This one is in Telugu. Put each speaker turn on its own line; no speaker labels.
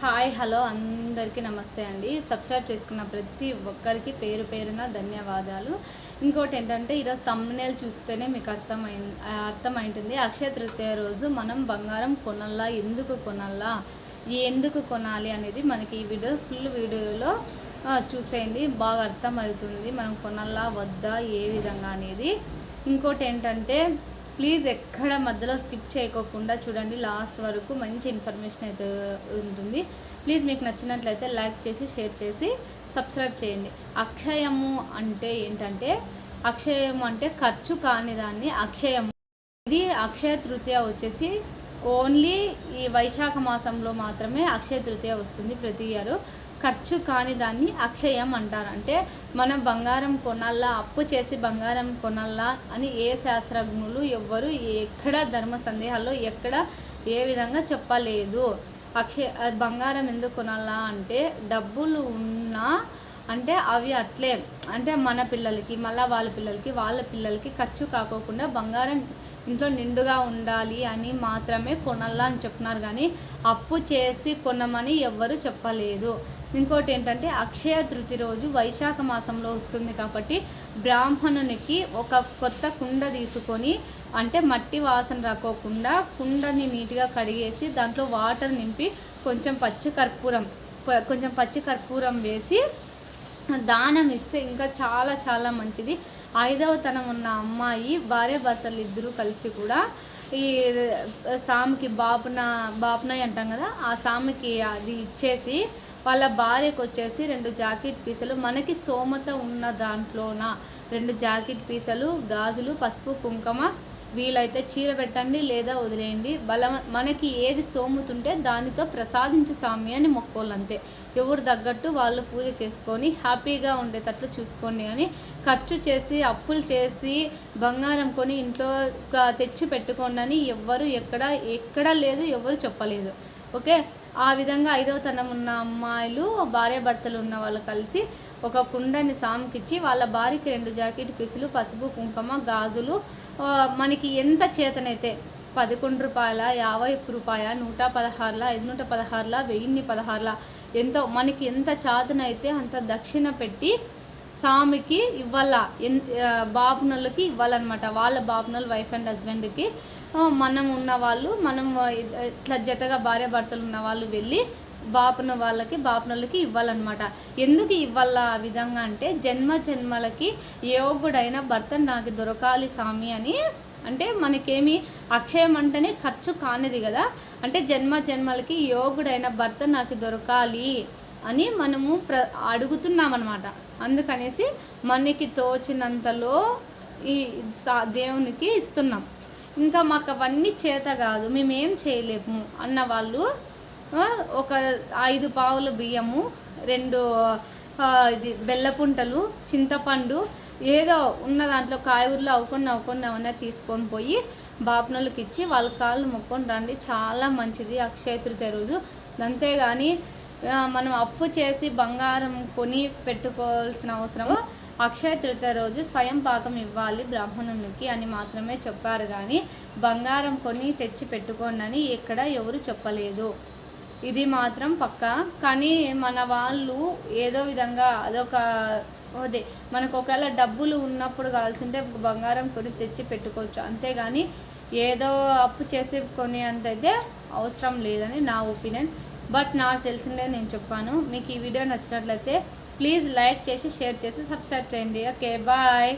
హాయ్ హలో అందరికీ నమస్తే అండి. సబ్స్క్రైబ్ చేసుకున్న ప్రతి ఒక్కరికి పేరు పేరున ధన్యవాదాలు. ఇంకోటి ఏంటంటే ఈరోజు తమ్మునేలు చూస్తేనే మీకు అర్థమైంది అర్థమైంటుంది. అక్షయ తృతీయ రోజు మనం బంగారం కొనాలా ఎందుకు కొనాలా ఎందుకు కొనాలి అనేది మనకి ఈ వీడియో ఫుల్ వీడియోలో చూసేయండి. బాగా అర్థమవుతుంది. మనం కొనాలా వద్దా ఏ విధంగా అనేది. ఇంకోటి ఏంటంటే ప్లీజ్ ఎక్కడ మధ్యలో స్కిప్ చేయకోకుండా చూడండి. లాస్ట్ వరకు మంచి ఇన్ఫర్మేషన్ అయితే ఉంటుంది. ప్లీజ్ మీకు నచ్చినట్లయితే లైక్ చేసి షేర్ చేసి సబ్స్క్రైబ్ చేయండి. అక్షయము అంటే ఏంటంటే అక్షయము అంటే ఖర్చు కాని దాన్ని అక్షయము. ఇది అక్షయ తృతీయ వచ్చేసి ఓన్లీ ఈ వైశాఖ మాసంలో మాత్రమే అక్షయ తృతీయ వస్తుంది ప్రతి ఇయర్. ఖర్చు కాని దాన్ని అక్షయం అంటారు. అంటే మనం బంగారం కొనాలా అప్పు చేసి బంగారం కొనాలా అని ఏ శాస్త్రజ్ఞులు ఎవ్వరు ఎక్కడ ధర్మ సందేహాల్లో ఎక్కడ ఏ విధంగా చెప్పలేదు. అక్షయ బంగారం ఎందుకు కొనాలా అంటే డబ్బులు ఉన్నా అంటే అవి అట్లే అంటే మన పిల్లలకి మళ్ళీ వాళ్ళ పిల్లలకి వాళ్ళ పిల్లలకి ఖర్చు కాకోకుండా బంగారం ఇంట్లో నిండుగా ఉండాలి అని మాత్రమే కొనాలా అని చెప్తున్నారు. కానీ అప్పు చేసి కొనమని ఎవ్వరు చెప్పలేదు. ఇంకోటి ఏంటంటే అక్షయ తృతి రోజు వైశాఖ మాసంలో వస్తుంది కాబట్టి బ్రాహ్మణునికి ఒక కొత్త కుండ తీసుకొని అంటే మట్టి వాసన రాకోకుండా కుండని నీట్గా కడిగేసి దాంట్లో వాటర్ నింపి కొంచెం పచ్చి కర్పూరం కొంచెం పచ్చి కర్పూరం వేసి దానం ఇస్తే ఇంకా చాలా చాలా మంచిది. ఐదవ తనం ఉన్న అమ్మాయి భార్య భర్తలు ఇద్దరు కలిసి కూడా ఈ సామికి బాపున బాపునయ్య అంటాం కదా ఆ సామికి అది ఇచ్చేసి వాళ్ళ భార్యకు వచ్చేసి రెండు జాకెట్ పీసులు మనకి స్తోమత ఉన్న దాంట్లోన రెండు జాకెట్ పీసులు గాజులు పసుపు కుంకుమ వీలైతే చీర పెట్టండి లేదా వదిలేయండి. బల మనకి ఏది స్తోముతుంటే దానితో ప్రసాదించు స్వామి అని మొక్కోళ్ళంతే. ఎవరు తగ్గట్టు వాళ్ళు పూజ చేసుకొని హ్యాపీగా ఉండేటట్లు చూసుకోండి అని ఖర్చు చేసి అప్పులు చేసి బంగారం కొని ఇంట్లో తెచ్చి పెట్టుకోండి అని ఎవ్వరు ఎక్కడ ఎక్కడా లేదు ఎవరు చెప్పలేదు. ఓకే? ఆ విధంగా ఐదవ తనం ఉన్న అమ్మాయిలు భార్యాభర్తలు ఉన్న వాళ్ళు కలిసి ఒక కుండని సాముకిచ్చి వాళ్ళ భార్యకి రెండు జాకెట్ పీసులు పసుపు కుంకుమ గాజులు మనకి ఎంత చేతనైతే పదకొండు రూపాయల యాభై ఒక్క రూపాయ నూట పదహారుల ఐదు నూట పదహారుల వెయ్యిన్ని పదహారుల ఎంతో మనకి ఎంత చాతనైతే అంత దక్షిణ పెట్టి సామికి ఇవ్వాల ఎన్ ఆ, ఇవ్వాలన్నమాట. వాళ్ళ బాపునోళ్ళు వైఫ్ అండ్ హస్బెండ్కి. మనం ఉన్న వాళ్ళు మనం ఇట్లా జతగా భార్య భర్తలు ఉన్న వాళ్ళు వెళ్ళి బాపున వాళ్ళకి బాపునోళ్ళకి ఇవ్వాలన్నమాట. ఎందుకు ఇవ్వాల ఆ విధంగా అంటే జన్మ జన్మలకి యోగుడైన భర్త నాకు దొరకాలి స్వామి అని అంటే మనకేమి అక్షయం అంటేనే ఖర్చు కానిది కదా. అంటే జన్మ జన్మలకి యోగుడైన భర్త నాకు దొరకాలి అని మనము ప్ర అడుగుతున్నాం అనమాట అందుకనేసి మనకి తోచినంతలో ఈ సా దేవునికి ఇస్తున్నాం. ఇంకా మాకు అవన్నీ చేత కాదు మేమేం చేయలేము అన్న వాళ్ళు ఒక ఐదు పావులు బియ్యము రెండు ఇది బెల్లపుంటలు చింతపండు ఏదో ఉన్న దాంట్లో కాయగూరలు అవ్వకుండా అవ్వకుండా ఏమన్నా తీసుకొని పోయి బాపనోళ్ళకి ఇచ్చి వాళ్ళ కాళ్ళు మొక్కొని రండి. చాలా మంచిది అక్షయ తృతీయ రోజు. అంతేగాని మనం అప్పు చేసి బంగారం కొని పెట్టుకోవాల్సిన అవసరం అక్షయ తృతీయ రోజు స్వయం పాకం ఇవ్వాలి బ్రాహ్మణునికి అని మాత్రమే చెప్పారు. కానీ బంగారం కొని తెచ్చి పెట్టుకోండి అని ఇక్కడ ఎవరు చెప్పలేదు. ఇది మాత్రం పక్క. కానీ మన వాళ్ళు ఏదో విధంగా అదొక అదే మనకు ఒకవేళ డబ్బులు ఉన్నప్పుడు కావాల్సింటే బంగారం కొని తెచ్చి పెట్టుకోవచ్చు. అంతేగాని ఏదో అప్పు చేసి కొని అంతైతే అవసరం లేదని నా ఒపీనియన్. బట్ నాకు తెలిసిందే నేను చెప్పాను. మీకు ఈ వీడియో నచ్చినట్లయితే ప్లీజ్ లైక్ చేసి షేర్ చేసి సబ్స్క్రైబ్ చేయండి. Okay bye.